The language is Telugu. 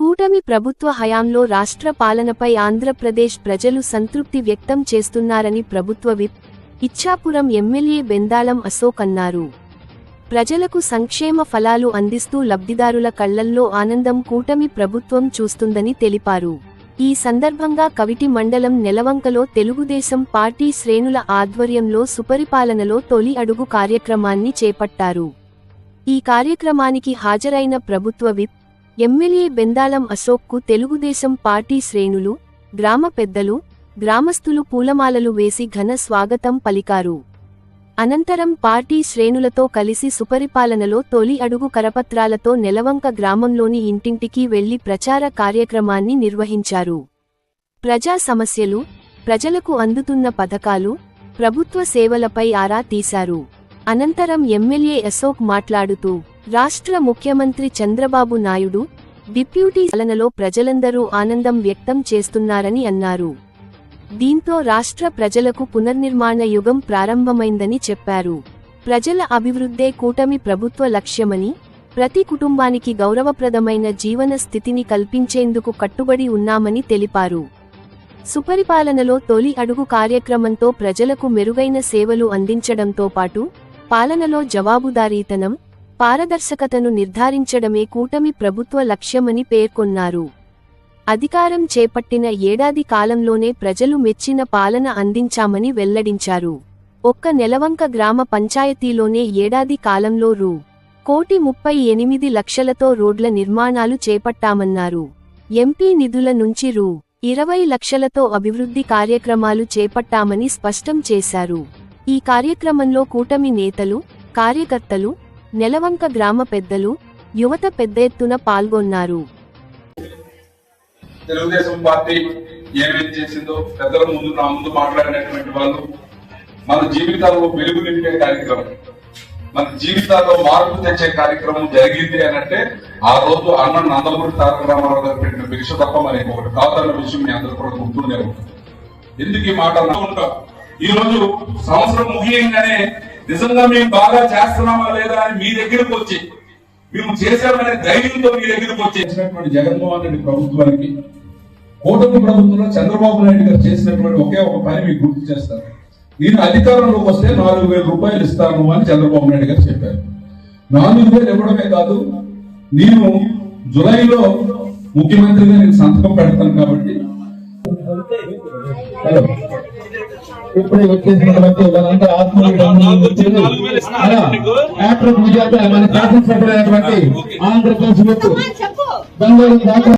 కూటమి ప్రభుత్వ హయాంలో రాష్ట్ర పాలనపై ఆంధ్రప్రదేశ్ ప్రజలు సంతృప్తి వ్యక్తం చేస్తున్నారని ప్రభుత్వ విప్ ఇచ్చాపురం ఎమ్మెల్యే బెందాళం అశోక్ అన్నారు. ప్రజలకు సంక్షేమ ఫలాలు అందిస్తూ లబ్ధిదారుల కళ్ళల్లో ఆనందం కూటమి ప్రభుత్వం చూస్తుందని తెలిపారు. ఈ సందర్భంగా కవిటి మండలం నెలవంకలో తెలుగుదేశం పార్టీ శ్రేణుల ఆధ్వర్యంలో సుపరిపాలనలో తొలి అడుగు కార్యక్రమాన్ని చేపట్టారు. ఈ కార్యక్రమానికి హాజరైన ప్రభుత్వ విప్ ఎమ్మెల్యే బెందాలం అశోక్కు తెలుగుదేశం పార్టీ శ్రేణులు గ్రామ పెద్దలు గ్రామస్తులు పూలమాలలు వేసి ఘన స్వాగతం పలికారు. అనంతరం పార్టీ శ్రేణులతో కలిసి సుపరిపాలనలో తొలి అడుగు కరపత్రాలతో నెలవంక గ్రామంలోని ఇంటింటికి వెళ్ళి ప్రచార కార్యక్రమాన్ని నిర్వహించారు. ప్రజా సమస్యలు ప్రజలకు అందుతున్న పథకాలు ప్రభుత్వ సేవలపై ఆరా తీశారు. అనంతరం ఎమ్మెల్యే అశోక్ మాట్లాడుతూ రాష్ట్ర ముఖ్యమంత్రి చంద్రబాబు నాయుడు డిప్యూటీ పాలనలో ప్రజలందరూ ఆనందం వ్యక్తం చేస్తున్నారని అన్నారు. దీంతో రాష్ట్ర ప్రజలకు పునర్నిర్మాణ యుగం ప్రారంభమైందని చెప్పారు. ప్రజల అభివృద్ధే కూటమి ప్రభుత్వ లక్ష్యమని ప్రతి కుటుంబానికి గౌరవప్రదమైన జీవన స్థితిని కల్పించేందుకు కట్టుబడి ఉన్నామని తెలిపారు. సుపరిపాలనలో తొలి అడుగు కార్యక్రమంతో ప్రజలకు మెరుగైన సేవలు అందించడంతో పాటు పాలనలో జవాబుదారీతనం పారదర్శకతను నిర్ధారించడమే కూటమి ప్రభుత్వ లక్ష్యమని పేర్కొన్నారు. అధికారం చేపట్టిన ఏడాది కాలంలోనే ప్రజలు మెచ్చిన పాలన అందించామని వెల్లడించారు. ఒక్క నెలవంక గ్రామ పంచాయతీలోనే ఏడాది కాలంలో రూ. కోటి ముప్పై ఎనిమిది లక్షలతో రోడ్ల నిర్మాణాలు చేపట్టామన్నారు. ఎంపీ నిధుల నుంచి రూ. ఇరవై లక్షలతో అభివృద్ధి కార్యక్రమాలు చేపట్టామని స్పష్టం చేశారు. ఈ కార్యక్రమంలో కూటమి నేతలు కార్యకర్తలు నెలవంక గ్రామ పెద్దలు యువత పెద్ద ఎత్తున పాల్గొన్నారు. తెలుగుదేశం పార్టీ ఏమేమి చేసిందో పెద్దల ముందు నా ముందు మాట్లాడినటువంటి వాళ్ళు మన జీవితాల్లో వెలుగు నింపే కార్యక్రమం. మన జీవితాల్లో మార్పు తెచ్చే కార్యక్రమం జరిగింది అని అంటే ఆ రోజు అన్న నందమూరి తారక రామారావు గారు పెట్టిన భిక్ష తప్ప మరి ఒకటి కాదన్న విషయం మీ అందరూ కూడా గుర్తుండే ఉంటుంది. ఎందుకు ఈ మాట ఉంటాం ఈ రోజు సంవత్సరం ముగియంగానే నిజంగా మేము బాగా చేస్తున్నామా లేదా అని మీ దగ్గరకు వచ్చి మేము చేశామనే ధైర్యంతో మీ దగ్గరకు వచ్చేసినటువంటి జగన్మోహన్ రెడ్డి ప్రభుత్వానికి కూటమి ప్రభుత్వంలో చంద్రబాబు నాయుడు గారు చేసినటువంటి ఒకే ఒక పని మీకు గుర్తు చేస్తాను. నేను అధికారంలోకి వస్తే నాలుగు వేల రూపాయలు ఇస్తాను అని చంద్రబాబు నాయుడు గారు చెప్పారు. నాలుగు వేలు ఇవ్వడమే కాదు నేను జులైలో ముఖ్యమంత్రిగా నేను సంతకం పెడతాను కాబట్టి. హలో. ఇప్పుడే వచ్చేసినటువంటి వాళ్ళంతా ఆత్మీయులు శాసనసభ్యులైనటువంటి ఆంధ్రప్రదేశ్ దాకా